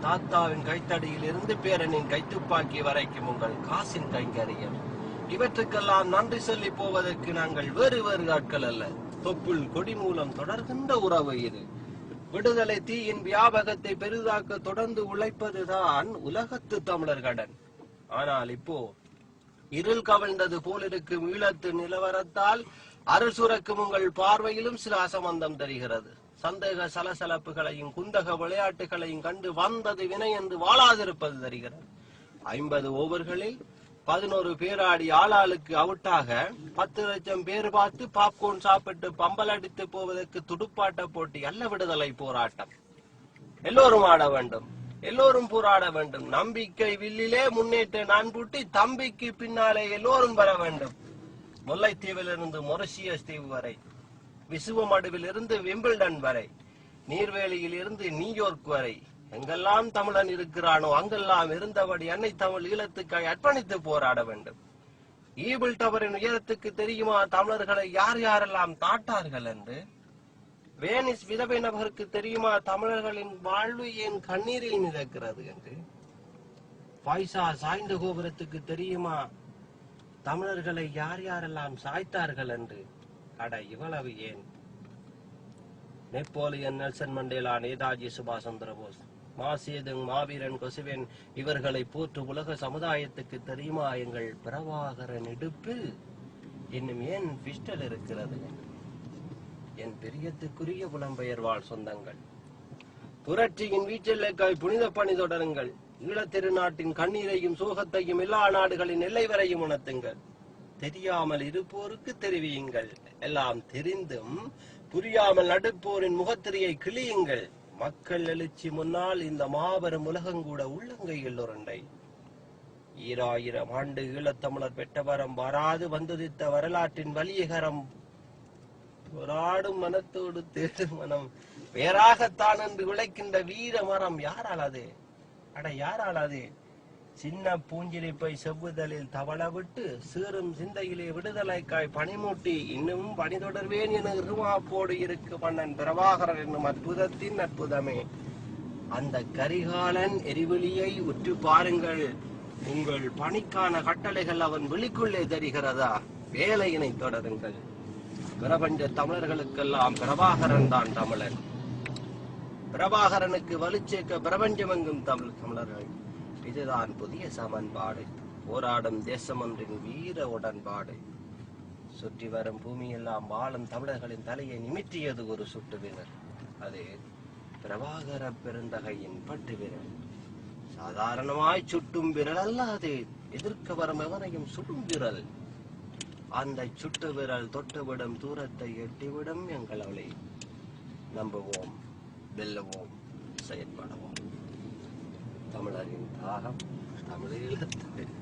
தாத்தாவின் கைத்தடியில் இருந்து பேரனின் கைத்துப்பாக்கி வரைக்கும் உங்கள் காசின் கைங்கரியம். இவற்றுக்கெல்லாம் நன்றி சொல்லி போவதற்கு நாங்கள் வேறு வேறு ஆட்கள் அல்ல. தொப்புள் கொடி மூலம் தொடர்கின்ற உறவு இது. விடுதலை தீயின் வியாபகத்தை பெரிதாக்க தொடர்ந்து உழைப்பதுதான் உலகத்து தமிழர் கடன். ஆனால் இப்போ இருள் கவிழ்ந்தது போலிருக்கும் ஈழத்து நிலவரத்தால் அருள் சுரக்கும் உங்கள் பார்வையிலும் சில அசம்பந்தம் தருகிறது. சந்தேக சலசலப்புகளையும் குந்தக விளையாட்டுகளையும் கண்டு வந்தது வினை என்று வாழாதிருப்பது தருகிறது. ஐம்பது ஓவர்களில் பதினோரு பேராடி ஆளாளுக்கு அவுட்டாக பத்து லட்சம் பேர் பார்த்து பாப்கார்ன் சாப்பிட்டு பம்பல் அடித்து போவதற்கு துடுப்பாட்ட போட்டி அல்ல விடுதலை போராட்டம். எல்லோரும் ஆட வேண்டும். எல்லோரும் போராட வேண்டும். நம்பிக்கை வில்லிலே முன்னேற்ற நான் பூட்டி தம்பிக்கு பின்னாலே எல்லோரும் வர வேண்டும். முல்லைத்தீவிலிருந்து மொரிஷியஸ் தீவு வரை விசுவமடுவில் இருந்து விம்பிள்டன் வரை நீர்வேலியில் இருந்து நியூயோர்க் வரை எங்கெல்லாம் தமிழன் இருக்கிறானோ அங்கெல்லாம் இருந்தபடி அன்னை தமிழ் ஈழத்துக்காய் அர்ப்பணித்து போராட வேண்டும். ஈபிள் டவரின் உயரத்துக்கு தெரியுமா தமிழர்களை யார் யாரெல்லாம் தாட்டார்கள் என்று? வேனிஸ் விதவை நபருக்கு தெரியுமா தமிழர்களின் வாழ்வு ஏன் கண்ணீரில் மிதக்கிறது என்று? பைசா சாய்ந்த கோபுரத்துக்கு தெரியுமா தமிழர்களை யார் யாரெல்லாம் சாய்த்தார்கள் என்று அட இவ்வளவு ஏன்? நெப்போலியன் நெல்சன் மண்டேலா நேதாஜி சுபாஷ் சந்திர போஸ் மாசேதுங் மாவீரன் கொசுவேன் இவர்களை போற்று உலக சமுதாயத்துக்கு தெரியுமா எங்கள் பிரபாகரன் இடுப்பில் இன்னும் ஏன் பிஸ்டல் இருக்கிறது? என் பெரியத்துக்குரிய புலம்பெயர் வாழ் சொந்தங்கள். புரட்சியின் வீச்செல்லைக்காய் புனித பணி தொடருங்கள். ஈழத்திருநாட்டின் கண்ணீரையும் சோகத்தையும் எல்லா நாடுகளின் எல்லை வரையும் உணர்த்துங்கள். தெரியாமல் இருப்போருக்கு தெரிவியுங்கள். எல்லாம் தெரிந்தும் புரியாமல் நடுப்போரின் முகத்திரையை கிளியுங்கள் மக்கள் எழுச்சி முன்னால் இந்த மாபெரும் உலகங்கூட உள்ளங்கையில் உருண்டை. ஈராயிரம் ஆண்டு ஈழத்தமிழர் பெற்றவரம் வராது வந்துதித்த வரலாற்றின் வலியகரம். போராடும் மனத்தோடு தேடும் மனம். வேறாகத்தான் என்று விளைக்கின்ற வீர மரம் யாரால் அது? அட யாரால் அது சின்ன பூஞ்சிலிப்பை செவ்வுதலில் தவள விட்டு சீரும் சிந்தையிலே விடுதலைக்காய் பனிமூட்டி இன்னும் பணி தொடர்வேன் என இருவாப்போடு இருக்கு மன்னன் பிரபாகரன் என்னும் அற்புதத்தின் அற்புதமே. அந்த கரிகாலன் எரிவெளியை உற்று பாருங்கள். உங்கள் பணிக்கான கட்டளைகள் அவன் வெளிக்குள்ளே தெரிகிறதா? வேலையினை தொடருங்கள். பிரபஞ்ச தமிழர்களுக்கெல்லாம் பிரபாகரன் தான் தமிழன். பிரபாகரனுக்கு வலுச்சேர்க்க பிரபஞ்சமெங்கும் தமிழ் தமிழர்கள். இதுதான் புதிய சமன்பாடு. போராடும் தேசம் ஒன்றின் வீர உடன்பாடு. சுற்றி வரும் பூமியெல்லாம் வாழும் தமிழர்களின் தலையை நிமிற்றியது ஒரு சுட்டு வீரர் அது பிரபாகர பெருந்தகையின் பட்டு விரல். சாதாரணமாய் சுட்டும் விரல் அல்லாது எதிர்க்க வரும் எவனையும் சுடும் விரல். அந்த சுட்டு விரல் தொட்டுவிடும் தூரத்தை எட்டிவிடும் எங்கள் அவளை நம்புவோம். வெல்லவும் செயற்படவும். தமிழரின் தாகம் தமிழீழத்தில்